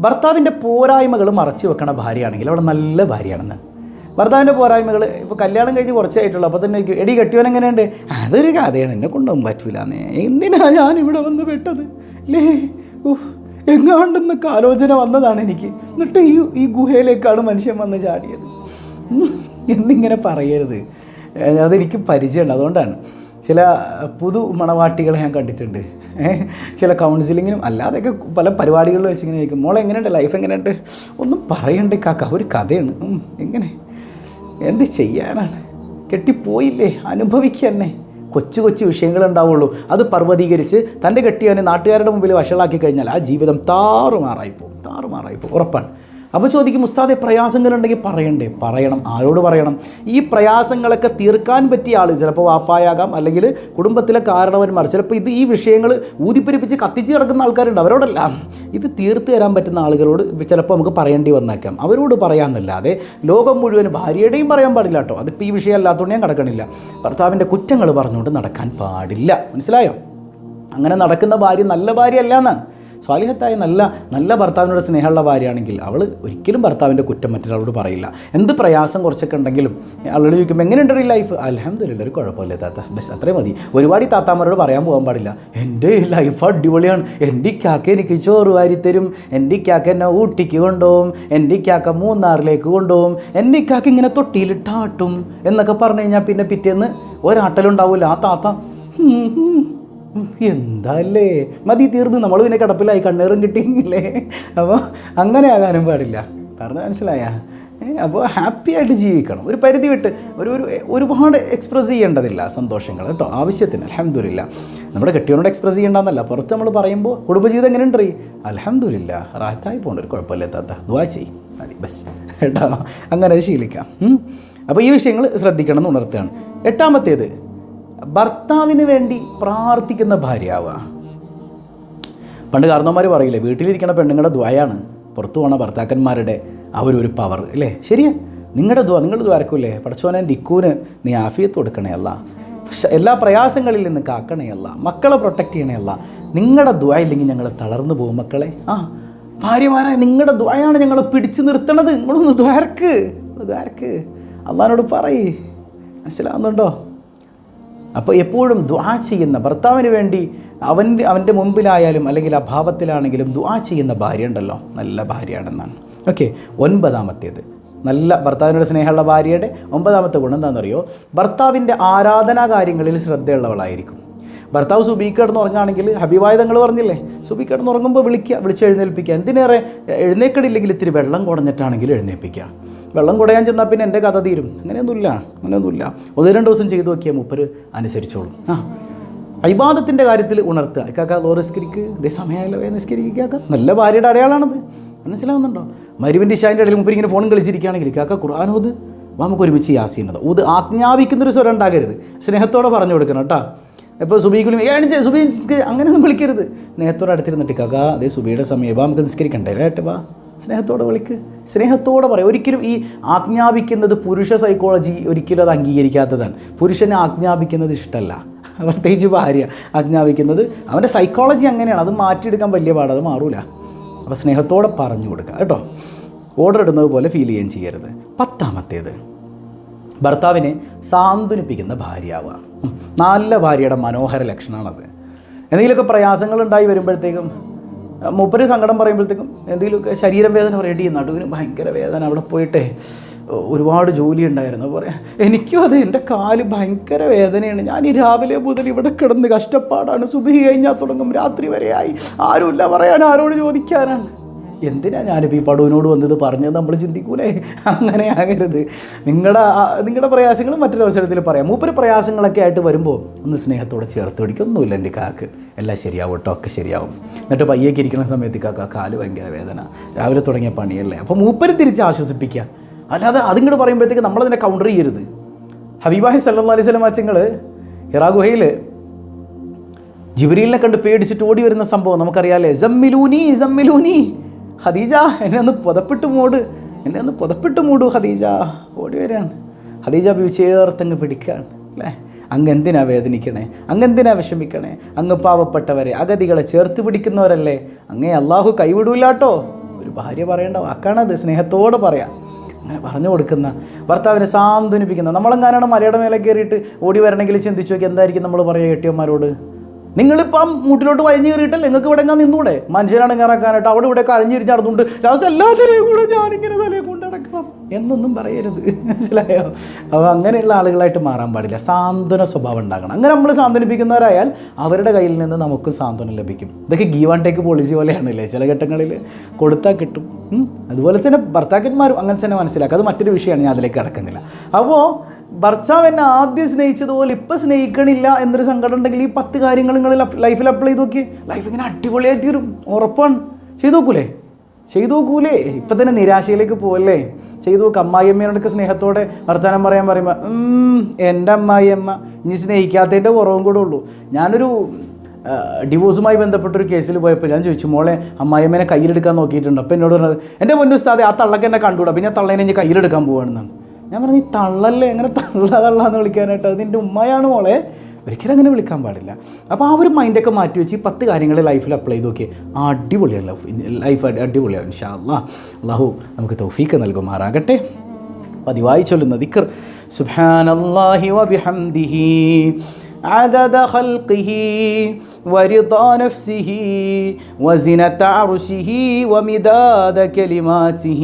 ഭർത്താവിന്റെ പോരായ്മകൾ മറച്ചു വെക്കണ ഭാര്യയാണെങ്കിൽ അവിടെ നല്ല ഭാര്യയാണെന്ന്. ഭർത്താവിന്റെ പോരായ്മകൾ ഇപ്പോൾ കല്യാണം കഴിഞ്ഞ് കുറച്ചായിട്ടുള്ളൂ അപ്പോൾ തന്നെ എടി കെട്ടിയവൻ എങ്ങനെയുണ്ട്? അതൊരു കഥയാണ്. എന്നെ കൊണ്ടുപോകാൻ പറ്റൂലെന്നേ. എന്തിനാ ഞാൻ ഇവിടെ വന്ന് പെട്ടത്? ലേ ഉഫ്, എങ്ങാണ്ടെന്നൊക്കെ ആലോചന വന്നതാണ് എനിക്ക്. എന്നിട്ട് ഈ ഈ ഗുഹയിലേക്കാണ് മനുഷ്യൻ വന്ന് ചാടിയത്. എന്നിങ്ങനെ പറയരുത്. അതെനിക്ക് പരിചയമുണ്ട്. അതുകൊണ്ടാണ് ചില പുതു മണവാട്ടികളെ ഞാൻ കണ്ടിട്ടുണ്ട്. ചില കൗൺസിലിങ്ങിനും അല്ലാതെയൊക്കെ പല പരിപാടികളിലും വെച്ച് ഇങ്ങനെ ചോദിക്കും മോളെ എങ്ങനെയുണ്ട്? ലൈഫ് എങ്ങനെയുണ്ട്? ഒന്നും പറയണ്ടേ കാക്ക. ഒരു കഥയാണ്. എങ്ങനെ? എന്ത് ചെയ്യാനാണ്? കെട്ടിപ്പോയില്ലേ? അനുഭവിക്കുക കൊച്ചു കൊച്ചു വിഷയങ്ങളുണ്ടാവുള്ളൂ. അത് പർവതീകരിച്ച് തന്റെ കെട്ടിയവനെ നാട്ടുകാരുടെ മുമ്പിൽ വഷളാക്കി കഴിഞ്ഞാൽ ആ ജീവിതം താറുമാറായിപ്പോവും. താറുമാറായിപ്പോവും. ഉറപ്പാണ്. അപ്പോൾ ചോദിക്കും ഉസ്താദെ പ്രയാസങ്ങളുണ്ടെങ്കിൽ പറയണ്ടേ? പറയണം. ആരോട് പറയണം? ഈ പ്രയാസങ്ങളൊക്കെ തീർക്കാൻ പറ്റിയ ആൾ ചിലപ്പോൾ വാപ്പായാകാം അല്ലെങ്കിൽ കുടുംബത്തിലെ കാരണവന്മാർ. ചിലപ്പോൾ ഇത് ഈ വിഷയങ്ങൾ ഊതിപ്പെരിപ്പിച്ച് കത്തിച്ച് കിടക്കുന്ന ആൾക്കാരുണ്ട്. അവരോടല്ല. ഇത് തീർത്ത് തരാൻ പറ്റുന്ന ആളുകളോട് ചിലപ്പോൾ നമുക്ക് പറയേണ്ടി വന്നേക്കാം. അവരോട് പറയാമെന്നല്ലാതെ ലോകം മുഴുവൻ ഭാര്യയുടെയും പറയാൻ പാടില്ല കേട്ടോ. അതിപ്പോൾ ഈ വിഷയം അല്ലാത്തതുകൊണ്ട് ഞാൻ കിടക്കണില്ല. ഭർത്താവിന്റെ കുറ്റങ്ങൾ പറഞ്ഞുകൊണ്ട് നടക്കാൻ പാടില്ല. മനസ്സിലായോ? അങ്ങനെ നടക്കുന്ന ഭാര്യ നല്ല ഭാര്യ അല്ല എന്നാണ് സ്വാലിഹത്തായ നല്ല നല്ല ഭർത്താവിനോട് സ്നേഹമുള്ള ഭാര്യയാണെങ്കിൽ അവൾ ഒരിക്കലും ഭർത്താവിന്റെ കുറ്റം മറ്റൊരാളോട് പറയില്ല. എന്ത് പ്രയാസം കുറച്ചൊക്കെ ഉണ്ടെങ്കിലും ആളുകൾ ചോദിക്കുമ്പോൾ എങ്ങനെയുണ്ട് ഈ ലൈഫ് അലഹമില്ല ഒരു കുഴപ്പമില്ല താത്ത. ബസ് അത്രയും മതി. ഒരുപാട് താത്താമാരോട് പറയാൻ പോകാൻ പാടില്ല. എന്റെ ലൈഫ് അടിപൊളിയാണ്. എന്റെ ഇക്കാക്ക എനിക്ക് ചോറ് വാരി തരും എന്റെ ഇക്കാക്ക എന്നെ ഊട്ടിക്ക് കൊണ്ടുപോകും. എന്റെ ഇക്കാക്ക മൂന്നാറിലേക്ക് കൊണ്ടുപോകും. എന്റെ ഇക്കാക്ക ഇങ്ങനെ തൊട്ടിയിലിട്ടാട്ടും എന്നൊക്കെ പറഞ്ഞു കഴിഞ്ഞാൽ പിന്നെ പിറ്റേന്ന് ഒരാട്ടലുണ്ടാവില്ല ആ താത്ത എന്താല്ലേ? മതി തീർന്നു. നമ്മൾ പിന്നെ കിടപ്പിലായി. കണ്ണേറും കിട്ടിയില്ലേ? അപ്പോൾ അങ്ങനെ ആകാനും പാടില്ല. പറഞ്ഞ മനസ്സിലായ? അപ്പോൾ ഹാപ്പി ആയിട്ട് ജീവിക്കണം. ഒരു പരിധി വിട്ട് ഒരു ഒരു ഒരുപാട് എക്സ്പ്രസ് ചെയ്യേണ്ടതില്ല സന്തോഷങ്ങൾ കേട്ടോ. ആവശ്യത്തിന്. അലഹമില്ല നമ്മുടെ കെട്ടിയോനോട് എക്സ്പ്രസ് ചെയ്യേണ്ടെന്നല്ല പുറത്ത് നമ്മൾ പറയുമ്പോൾ കുടുംബജീവിതം എങ്ങനെ ഉണ്ട് അലഹമില്ല റാഹത്തായി പോകണ്ട ഒരു കുഴപ്പമില്ല താത്ത. ദ്വാ ചെയ്യും. മതി ബസ്. കേട്ടോ? അങ്ങനെ ശീലിക്കാം. അപ്പോൾ ഈ വിഷയങ്ങൾ ശ്രദ്ധിക്കണം എന്ന് ഉണർത്തുകയാണ്. എട്ടാമത്തേത്. ഭർത്താവിന് വേണ്ടി പ്രാർത്ഥിക്കുന്ന ഭാര്യയാവുക പണ്ട് കാരണവന്മാർ പറയില്ലേ വീട്ടിലിരിക്കുന്ന പെണ്ണുങ്ങളുടെ ദ്വയാണ്. പുറത്തു പോണ ഭർത്താക്കന്മാരുടെ ആ ഒരു പവർ അല്ലേ ശരിയാ. നിങ്ങളുടെ ദ്വ നിങ്ങളുടെ ദ്വാരക്കൂല്ലേ? പടച്ചോനെ ഡിക്കൂന് നീ ആഫിയത്ത് കൊടുക്കണേ അല്ല എല്ലാ പ്രയാസങ്ങളിൽ നിന്ന് കാക്കണേ അല്ല മക്കളെ പ്രൊട്ടക്റ്റ് ചെയ്യണേ അല്ല നിങ്ങളുടെ ദ്വ ഇല്ലെങ്കിൽ ഞങ്ങൾ തളർന്നു പോകും മക്കളെ. ആ ഭാര്യമാരെ നിങ്ങളുടെ ദ്വയാണ് ഞങ്ങളെ പിടിച്ചു നിർത്തണത്. നിങ്ങളൊന്ന് ദ്വാരക്ക്. ദ്വാരക്ക്. അള്ളഹാനോട് പറയ്. മനസ്സിലാവുന്നുണ്ടോ അപ്പോൾ എപ്പോഴും ദ്വാ ചെയ്യുന്ന ഭർത്താവിന് വേണ്ടി അവന്റെ അവന്റെ മുമ്പിലായാലും അല്ലെങ്കിൽ ആ ഭാവത്തിലാണെങ്കിലും ദ്വാ ചെയ്യുന്ന ഭാര്യ ഉണ്ടല്ലോ. നല്ല ഭാര്യയാണെന്നാണ്. ഓക്കെ ഒൻപതാമത്തേത്. നല്ല ഭർത്താവിനോട് സ്നേഹമുള്ള ഭാര്യയുടെ ഒമ്പതാമത്തെ ഗുണം എന്താണെന്നറിയോ? ഭർത്താവിന്റെ ആരാധനാ കാര്യങ്ങളിൽ ശ്രദ്ധയുള്ളവളായിരിക്കും. ഭർത്താവ് സുബീക്കടന്ന് ഉറങ്ങുകയാണെങ്കിൽ ഹബീബായ തങ്ങൾ പറഞ്ഞില്ലേ? സുബീക്കടന്ന് ഉറങ്ങുമ്പോൾ വിളിക്കുക വിളിച്ച് എഴുന്നേൽപ്പിക്കുക. എന്തിനേറെ എഴുന്നേക്കടില്ലെങ്കിൽ ഇത്തിരി വെള്ളം കുടഞ്ഞിട്ടാണെങ്കിൽ എഴുന്നേൽപ്പിക്കുക. വെള്ളം കുടയാൻ ചെന്നാൽ പിന്നെ എന്റെ കഥ തീരും. അങ്ങനെയൊന്നുമില്ല അങ്ങനെയൊന്നുമില്ല. ഒന്ന് രണ്ട് ദിവസം ചെയ്തു നോക്കിയാൽ മുപ്പര് അനുസരിച്ചോളും. ആ അഭിവാദത്തിന്റെ കാര്യത്തിൽ ഉണർത്തുക. ഇക്കാക്ക ലോ നിസ്കരിക്ക് ഇതേ സമയമല്ലോ വേ നിസ്കരിക്കാക്ക നല്ല ഭാര്യയുടെ അടയാളാണത്. മനസ്സിലാവുന്നുണ്ടോ? മരുവിന്റെ ഇഷാന്റെ ഇടയിൽ മുമ്പ് ഇങ്ങനെ ഫോണും കളിച്ചിരിക്കുകയാണെങ്കിൽ ഇക്കാക്ക ഖുർആാനോത് നമുക്ക് ഒരുമിച്ച് യാസീനത് ഊത് ആജ്ഞാപിക്കുന്നൊരു സ്വരം ഉണ്ടാകരുത്. സ്നേഹത്തോടെ പറഞ്ഞു കൊടുക്കണം കേട്ടോ. ഇപ്പോൾ സുബീക്കുളി ഏണിച്ച് സുബീ അങ്ങനെയൊന്നും വിളിക്കരുത്. സ്നേഹത്തോടെ അടുത്തിരുന്നിട്ട് കാക്ക അതേ സുബിയുടെ സമയം വാ നമുക്ക് നിസ്കരിക്കണ്ടേ വേട്ടെ വാ. സ്നേഹത്തോടെ വിളിക്ക്. സ്നേഹത്തോടെ പറയാം. ഒരിക്കലും ഈ ആജ്ഞാപിക്കുന്നത് പുരുഷ സൈക്കോളജി ഒരിക്കലും അത് അംഗീകരിക്കാത്തതാണ്. പുരുഷനെ ആജ്ഞാപിക്കുന്നത് ഇഷ്ടമല്ല പ്രത്യേകിച്ച് ഭാര്യ ആജ്ഞാപിക്കുന്നത് അവന്റെ സൈക്കോളജി അങ്ങനെയാണ്. അത് മാറ്റിയെടുക്കാൻ വലിയ പാട് അത് മാറൂല. അപ്പോൾ സ്നേഹത്തോടെ പറഞ്ഞു കൊടുക്കുക കേട്ടോ? ഓർഡർ ഇടുന്നത് പോലെ ഫീൽ ചെയ്യുകയും ചെയ്യരുത്. പത്താമത്തേത്. ഭർത്താവിനെ സാന്ത്വനിപ്പിക്കുന്ന ഭാര്യയാവുക. നല്ല ഭാര്യയുടെ മനോഹര ലക്ഷണമാണത് എന്തെങ്കിലുമൊക്കെ പ്രയാസങ്ങൾ ഉണ്ടായി വരുമ്പോഴത്തേക്കും മൂപ്പര് സങ്കടം പറയുമ്പോഴത്തേക്കും എന്തെങ്കിലുമൊക്കെ ശരീരം വേദന പറയേണ്ടി നടുവിന് ഭയങ്കര വേദന. അവിടെ പോയിട്ടേ ഒരുപാട് ജോലി ഉണ്ടായിരുന്നു. പറയാം എനിക്കും അതെ എന്റെ കാൽ ഭയങ്കര വേദനയാണ്. ഞാൻ ഈ രാവിലെ മുതൽ ഇവിടെ കിടന്ന് കഷ്ടപ്പാടാണ്. സുബഹി കഴിഞ്ഞാൽ തുടങ്ങും. രാത്രി വരെയായി ആരുമില്ല പറയാൻ ആരോട് ചോദിക്കാനാണ്. എന്തിനാ ഞാനിപ്പോൾ ഈ പടുവിനോട് വന്നത്? പറഞ്ഞത് നമ്മൾ ചിന്തിക്കൂലേ? അങ്ങനെ ആകരുത്. നിങ്ങളുടെ നിങ്ങളുടെ പ്രയാസങ്ങൾ മറ്റൊരു അവസരത്തിൽ പറയാം. മൂപ്പര് പ്രയാസങ്ങളൊക്കെ ആയിട്ട് വരുമ്പോൾ ഒന്ന് സ്നേഹത്തോടെ ചേർത്ത് പിടിക്കൊന്നുമില്ല എന്റെ കാക്ക്. എല്ലാം ശരിയാവും കേട്ടോ ഒക്കെ ശരിയാവും. എന്നിട്ട് പയ്യേക്ക് ഇരിക്കുന്ന സമയത്ത് കാക്ക കാൽ ഭയങ്കര വേദന. രാവിലെ തുടങ്ങിയ പണിയല്ലേ? അപ്പോൾ മൂപ്പര് തിരിച്ച് ആശ്വസിപ്പിക്കുക അല്ലാതെ അതിങ്ങോട്ട് പറയുമ്പോഴത്തേക്ക് നമ്മളതിനെ കൗണ്ടർ ചെയ്യരുത്. ഹബീബാഹി സല്ലാ അലൈഹി സ്വലം അച്ഛങ്ങൾ ഹിറാ ഗുഹയിൽ ജിബ്രീലിനെ കണ്ട് പേടിച്ചിട്ട് ഓടി വരുന്ന സംഭവം നമുക്കറിയാലേ. ജമ്മിലൂനി ജമ്മിലൂനി ഖദീജ എന്നെ ഒന്ന് പുതപ്പിട്ട് മൂട്. എന്നെ ഒന്ന് പുതപ്പിട്ട് മൂടു ഖദീജ. ഓടി വരികയാണ്. ഖദീജ ബി ചേർത്തങ്ങ് പിടിക്കുകയാണ് അല്ലേ? അങ്ങ് എന്തിനാ വേദനിക്കണേ? അങ്ങ് എന്തിനാ വിഷമിക്കണേ? അങ്ങ് പാവപ്പെട്ടവരെ അഗതികളെ ചേർത്ത് പിടിക്കുന്നവരല്ലേ? അങ്ങേ അള്ളാഹു കൈവിടൂലാട്ടോ ഒരു ഭാര്യ പറയേണ്ട വാക്കാണത് സ്നേഹത്തോടെ പറയാം. അങ്ങനെ പറഞ്ഞു കൊടുക്കുന്ന ഭർത്താവിനെ സാന്ത്വനിപ്പിക്കുന്ന നമ്മളെങ്ങാനാണ് മലയുടെ മേലെ കയറിയിട്ട് ഓടി വരണമെങ്കിൽ ചിന്തിച്ചു നോക്കി എന്തായിരിക്കും നമ്മൾ പറയുക കെട്ടിയന്മാരോട് നിങ്ങളിപ്പം മൂട്ടിലോട്ട് വയഞ്ഞു കയറിയിട്ടല്ലേ? നിങ്ങൾക്ക് ഇവിടെ എങ്ങനെ നിന്നൂടെ? മനുഷ്യനാണ് ഇറക്കാനായിട്ട് അവിടെ ഇവിടെ കരഞ്ഞിരിഞ്ഞ് നടന്നുകൊണ്ട് രാജ്യത്ത് എല്ലാത്തിനെയും കൂടെ ഞാനിങ്ങനെ തലയെ കൊണ്ട് നടക്കണം എന്നൊന്നും പറയരുത്. മനസ്സിലായോ? അപ്പോൾ അങ്ങനെയുള്ള ആളുകളായിട്ട് മാറാൻ പാടില്ല. സാന്ത്വന സ്വഭാവം ഉണ്ടാകണം. അങ്ങനെ നമ്മൾ സാന്ത്വനിപ്പിക്കുന്നവരായാൽ അവരുടെ കയ്യിൽ നിന്ന് നമുക്ക് സാന്ത്വനം ലഭിക്കും. ഇതൊക്കെ ഗീവ് ആൻഡ് ടേക്ക് പോളിസി പോലെയാണല്ലേ? ചില ഘട്ടങ്ങളിൽ കൊടുത്താൽ കിട്ടും. അതുപോലെ തന്നെ ഭർത്താക്കന്മാരും അങ്ങനെ തന്നെ മനസ്സിലാക്കുക അത് മറ്റൊരു വിഷയമാണ്. ഞാൻ അതിലേക്ക് കിടക്കുന്നില്ല. അപ്പോൾ ഭർത്താവ് എന്നെ ആദ്യം സ്നേഹിച്ചതുപോലെ ഇപ്പം സ്നേഹിക്കണില്ല എന്നൊരു സങ്കടം ഉണ്ടെങ്കിൽ ഈ പത്ത് കാര്യങ്ങൾ നിങ്ങൾ ലൈഫിൽ അപ്ലൈ ചെയ്ത് നോക്കി ലൈഫ് ഇങ്ങനെ അടിപൊളിയായി തീരും. ഉറപ്പാണ്. ചെയ്തു നോക്കൂലേ? ചെയ്തു നോക്കൂലേ? ഇപ്പം തന്നെ നിരാശയിലേക്ക് പോവല്ലേ? ചെയ്തു നോക്ക്. അമ്മായിയമ്മയോടൊക്കെ സ്നേഹത്തോടെ വർത്തമാനം പറയാൻ പറയുമ്പോൾ "ഉം, എന്റെ അമ്മായിയമ്മ ഇനി സ്നേഹിക്കാത്തതിന്റെ കുറവും കൂടെ ഉള്ളൂ. ഞാനൊരു ആ, ഡിവോഴ്സുമായി ബന്ധപ്പെട്ടൊരു കേസിൽ പോയപ്പോൾ ഞാൻ ചോദിച്ചു മോളെ അമ്മായിയമ്മേനെ കയ്യിലെടുക്കാൻ നോക്കിയിട്ടുണ്ട്. അപ്പോൾ എന്നോട് പറഞ്ഞത് എന്റെ മുന്നുസ്താതെ ആ തള്ളക്ക് എന്നെ കണ്ടുകൂടാ. പിന്നെ ആ തള്ളേനെ ഞാൻ കയ്യിലെടുക്കാൻ പോവാണെന്നാണ്. ഞാൻ പറഞ്ഞു ഈ തള്ളല്ലേ എങ്ങനെ തള്ള തള്ളാന്ന് വിളിക്കാനായിട്ട് അത് നിൻ്റെ ഉമ്മയാണ് മോളെ ഒരിക്കലും അങ്ങനെ വിളിക്കാൻ പാടില്ല അപ്പോൾ ആ ഒരു മൈൻഡൊക്കെ മാറ്റി വെച്ച് ഈ പത്ത് കാര്യങ്ങൾ ലൈഫിൽ അപ്ലൈ ചെയ്ത് നോക്കി അടിപൊളിയാണ് ലൈഫ് അടിപൊളിയാണ് ഇൻഷാ അല്ലാ അള്ളാഹു നമുക്ക് തൗഫീക്ക് നൽകുമാറാകട്ടെ പതിവായി ചൊല്ലുന്ന ദിക്കർ സുബ്ഹാനല്ലാഹി വബിഹംദിഹി عدد خلقه ورضا نفسه وزنة عرشه ومداد كلماته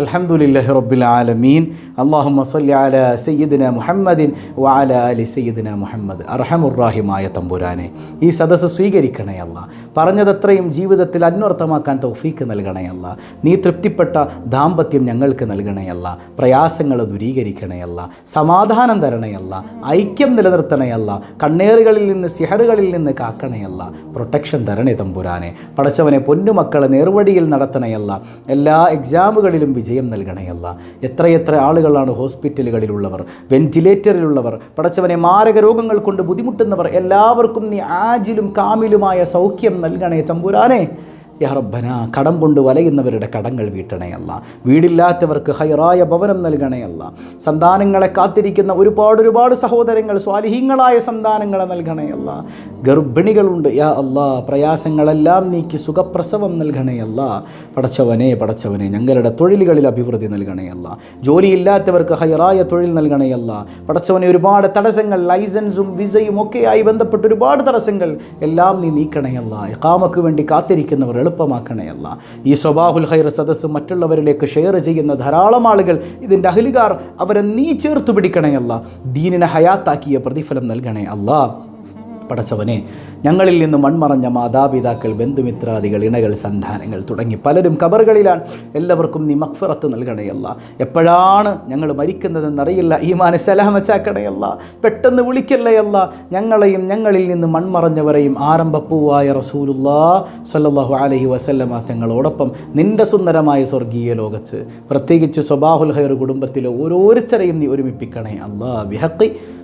അൽഹംദുലില്ലാഹി റബ്ബിൽ ആലമീൻ. അലാ സയ്യിദിന മുഹമ്മദിൻ വഅല അലി സയ്യിദിന മുഹമ്മദ്. അർഹമുറാഹിമായ തമ്പുരാനെ ഈ സദസ്സ് സ്വീകരിക്കണേ അല്ല പറഞ്ഞതത്രയും ജീവിതത്തിൽ അന്വർത്ഥമാക്കാൻ തൗഫീക്ക് നൽകണേ നീ തൃപ്തിപ്പെട്ട ദാമ്പത്യം ഞങ്ങൾക്ക് നൽകണേ പ്രയാസങ്ങൾ ദുരീകരിക്കണേ അല്ല സമാധാനം തരണയല്ല ഐക്യം നിലനിർത്തണയല്ല കണ്ണേറുകളിൽ നിന്ന് സിഹറുകളിൽ നിന്ന് കാക്കണയല്ല പ്രൊട്ടക്ഷൻ തരണേ തമ്പുരാനെ. പടച്ചവനെ പൊന്നുമക്കളെ നേർവഴിയിൽ നടത്തണയല്ല എല്ലാ എക്സാമുകളിലും വിജയം നൽകണയല്ല എത്രയെത്ര ആളുകളാണ് ഹോസ്പിറ്റലുകളിലുള്ളവർ വെന്റിലേറ്ററിലുള്ളവർ പടച്ചവനെ മാരക രോഗങ്ങൾ കൊണ്ട് ബുദ്ധിമുട്ടുന്നവർ എല്ലാവർക്കും നീ ആജിലും കാമിലുമായ സൗഖ്യം നൽകണേ തമ്പുരാനെ. യഹറബന കടം കൊണ്ട് വലയുന്നവരുടെ കടങ്ങൾ വീട്ടണയല്ല വീടില്ലാത്തവർക്ക് ഹൈറായ ഭവനം നൽകണയല്ല സന്താനങ്ങളെ കാത്തിരിക്കുന്ന ഒരുപാട് ഒരുപാട് സഹോദരങ്ങൾ സ്വാലിഹീങ്ങളായ സന്താനങ്ങളെ നൽകണയല്ല ഗർഭിണികളുണ്ട് യാ അല്ലാ. പ്രയാസങ്ങളെല്ലാം നീക്കി സുഖപ്രസവം നൽകണയല്ല പടച്ചവനെ പടച്ചവനെ ഞങ്ങളുടെ തൊഴിലുകളിൽ അഭിവൃദ്ധി നൽകണയല്ല ജോലിയില്ലാത്തവർക്ക് ഹൈറായ തൊഴിൽ നൽകണയല്ല പടച്ചവനെ ഒരുപാട് തടസ്സങ്ങൾ ലൈസൻസും വിസയും ഒക്കെയായി ബന്ധപ്പെട്ട് ഒരുപാട് തടസ്സങ്ങൾ എല്ലാം നീ നീക്കണയല്ല ഇഖാമക്ക് വേണ്ടി കാത്തിരിക്കുന്നവർ എളുപ്പമാക്കണയല്ല ഈ സ്വബാഹുൽ ഹൈർ സദസ്സ് മറ്റുള്ളവരിലേക്ക് ഷെയർ ചെയ്യുന്ന ധാരാളം ആളുകൾ ഇതിന്റെ അഹലികാർ അവരെ നീ ചേർത്ത് പിടിക്കണേ അല്ല. ദീനിനെ ഹയാത്താക്കിയ പ്രതിഫലം നൽകണേ അല്ലാ. പടച്ചവനെ ഞങ്ങളിൽ നിന്ന് മൺമറഞ്ഞ മാതാപിതാക്കൾ ബന്ധുമിത്രാദികൾ ഇണകൾ സന്താനങ്ങൾ തുടങ്ങി പലരും കബറുകളിലാണ് എല്ലാവർക്കും നീ മക്ഫറത്ത് നൽകണയല്ല എപ്പോഴാണ് ഞങ്ങൾ മരിക്കുന്നതെന്നറിയില്ല. ഈ മാന സലാമച്ചാക്കണയല്ല പെട്ടെന്ന് വിളിക്കല്ലയല്ല ഞങ്ങളെയും ഞങ്ങളിൽ നിന്ന് മൺമറഞ്ഞവരെയും ആരംഭപ്പൂവായ റസൂലുല്ലാ സല്ലാഹു അലഹി വസല്ലമ തങ്ങളോടൊപ്പം നിന്റെ സുന്ദരമായ സ്വർഗീയ ലോകത്ത് പ്രത്യേകിച്ച് സ്വബാഹുൽ ഹൈർ കുടുംബത്തിലെ ഓരോരുത്തരെയും നീ ഒരുമിപ്പിക്കണേ അല്ലാ. ബിഹക്കി